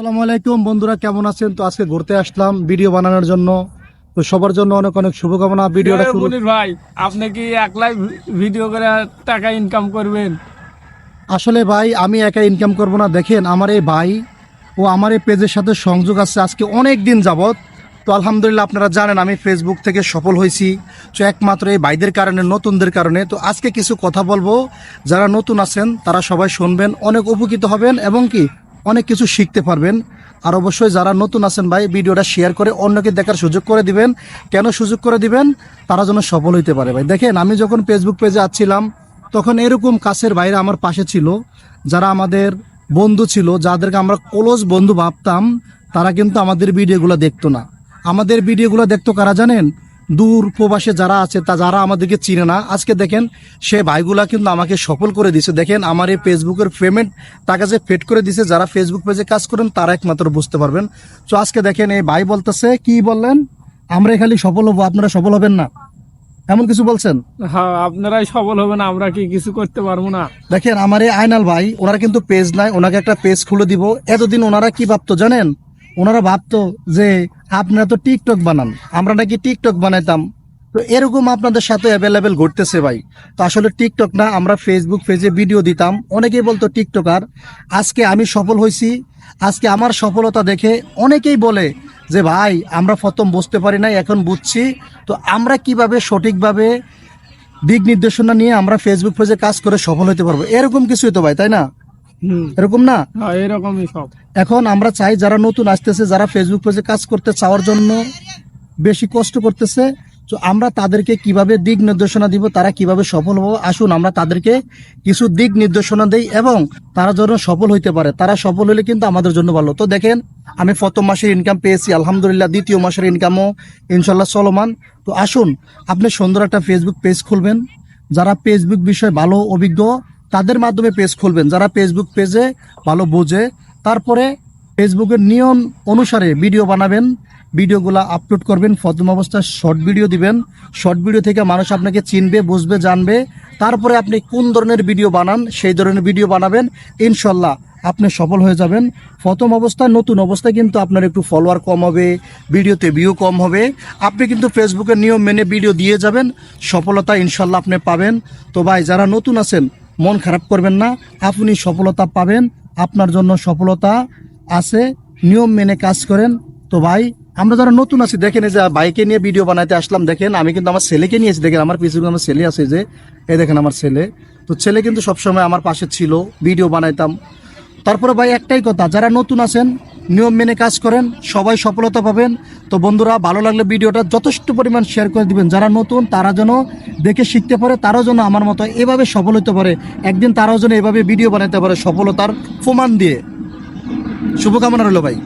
আসসালামু আলাইকুম বন্ধুরা কেমন আছেন? তো আজকে ঘুরতে আসলাম ভিডিও বানানোর জন্য। তো সবার জন্য অনেক অনেক শুভকামনা। ভিডিওটা শুরু মনির ভাই আপনি কি একলাই ভিডিও করে টাকা ইনকাম করবেন? আসলে ভাই আমি একা ইনকাম করব না। দেখেন আমার এই ভাই ও আমার এই পেজের সাথে সংযোগ আছে আজকে অনেক দিন যাবত তো আলহামদুলিল্লাহ আপনারা জানেন আমি ফেসবুক থেকে সফল হয়েছি। তো একমাত্র এই ভাইদের কারণে নতুনদের কারণে। তো আজকে কিছু কথা বলব। যারা নতুন আছেন তারা সবাই শুনবেন অনেক উপকৃত হবেন। এবং কি অনেক কিছু শিখতে পারবেন। আর অবশ্যই যারা নতুন আছেন ভাই, ভিডিওটা শেয়ার করে অন্যকে দেখার সুযোগ করে দিবেন। কেন সুযোগ করে দিবেন? তারা যেন সফল হইতে পারে ভাই। দেখেন, আমি যখন ফেসবুক পেজে আসছিলাম তখন এরকম কাছের বাইরে আমার পাশে ছিল, যারা আমাদের বন্ধু ছিল, যাদেরকে আমরা ক্লোজ বন্ধু ভাবতাম, তারা কিন্তু আমাদের ভিডিওগুলো দেখতো না। আমাদের ভিডিওগুলো দেখতো কারা জানেন? দূর প্রবাসে যারা আছে তা যারা আমাদেরকে চিনে না আজকে দেখেন সে ভাইগুলা কিন্তু আমাকে সফল করে দিছে দেখেন আমার এই ফেসবুকের পেমেন্ট টাকা যে ফেড করে দিছে যারা ফেসবুক পেজে কাজ করেন তারা একমাত্র বুঝতে পারবেন। তো আজকে দেখেন এই ভাই বলতেছে কি বললেন? আমরা খালি সফল হব আপনারা সফল হবেন না। এমন কিছু বলছেন? হ্যাঁ আপনারাই সফল হবেন আমরা কি কিছু করতে পারব না? দেখেন আমার এই আয়নাল ভাই ওনারা কিন্তু পেজ নাই ওনাকে একটা পেজ খুলে দিব। এতদিন ওনারা কি ভাবতো জানেন? ওনারা ভাবতো যে আপনারা তো টিকটক বানান, আমরা নাকি টিকটক বানাইতাম। তো এরকম আপনাদের সাথে অ্যাভেলেবেল ঘটতেছে ভাই। তো আসলে টিকটক না, আমরা ফেসবুক পেজে ভিডিও দিতাম। অনেকেই বলতো টিকটকার। আজকে আমি সফল হয়েছি। আজকে আমার সফলতা দেখে অনেকেই বলে যে, ভাই, আমরা প্রথম বুঝতে পারি নাই, এখন বুঝছি। তো আমরা কীভাবে সঠিকভাবে দিক নির্দেশনা নিয়ে আমরা ফেসবুক পেজে কাজ করে সফল হতে পারব? এরকম কিছুই তো ভাই, তাই না? এরকম না? হ্যাঁ এরকমই সব। এখন আমরা চাই যারা নতুন আসতেছে যারা ফেসবুক পেজে কাজ করতে চাওয়ার জন্য বেশি কষ্ট করতেছে তো আমরা তাদেরকে কীভাবে দিক নির্দেশনা দিব তারা কীভাবে সফল হব? আসুন আমরা তাদেরকে কিছু দিক নির্দেশনা দেই এবং তারা যেন সফল হইতে পারে। তারা সফল হলে কিন্তু আমাদের জন্য ভালো। তো দেখেন আমি প্রথম মাসের ইনকাম পেয়েছি আলহামদুলিল্লাহ। দ্বিতীয় মাসের ইনকামও ইনশাল্লাহ চলমান। তো আসুন আপনি সুন্দর একটা ফেসবুক পেজ খুলবেন। যারা ফেসবুক বিষয়ে ভালো অভিজ্ঞ তাদের মাধ্যমে পেজ খুলবেন। যারা ফেসবুক পেজে ভালো বোঝে, তারপরে ফেসবুকের নিয়ম অনুসারে ভিডিও বানাবেন ভিডিওগুলো আপলোড করবেন, প্রথম অবস্থায় শর্ট ভিডিও দিবেন। শর্ট ভিডিও থেকে মানুষ আপনাকে চিনবে, বুঝবে, জানবে। তারপরে আপনি কোন ধরনের ভিডিও বানান, সেই ধরনের ভিডিও বানাবেন। ইনশাল্লাহ আপনি সফল হয়ে যাবেন। প্রথম অবস্থায়, নতুন অবস্থায় কিন্তু আপনার একটু ফলোয়ার কম হবে ভিডিওতে ভিউ কম হবে। আপনি কিন্তু ফেসবুকের নিয়ম মেনে ভিডিও দিয়ে যাবেন। সফলতা ইনশাল্লাহ আপনি পাবেন। তো ভাই, যারা নতুন আছেন মন খারাপ করবেন না। আপনি সফলতা পাবেন, আপনার জন্য সফলতা আছে, নিয়ম মেনে কাজ করেন। তো ভাই, আমরা যারা নতুন আছি, দেখেন যে বাইকে নিয়ে ভিডিও বানাইতে আসলাম, দেখেন, আমি কিন্তু আমার ছেলেকে নিয়েছি, দেখেন, আমার পিছনে আমার ছেলে আছে যে, এই দেখেন আমার ছেলে। তো ছেলে কিন্তু সবসময় আমার পাশে ছিল ভিডিও বানাইতাম। তারপরে ভাই একটাই কথা, যারা নতুন আছেন নিয়ম মেনে কাজ করেন, সবাই সফলতা পাবেন। তো বন্ধুরা, ভালো লাগলে ভিডিওটা যথেষ্ট পরিমাণ শেয়ার করে দিবেন। যারা নতুন, তারা যেন দেখে শিখতে পারে, তারাও যেন আমার মতো এভাবে সফল হতে পারে। একদিন তারাও যেন এভাবে ভিডিও বানাতে পারে সফলতার প্রমাণ দিয়ে। শুভকামনা রইল ভাই।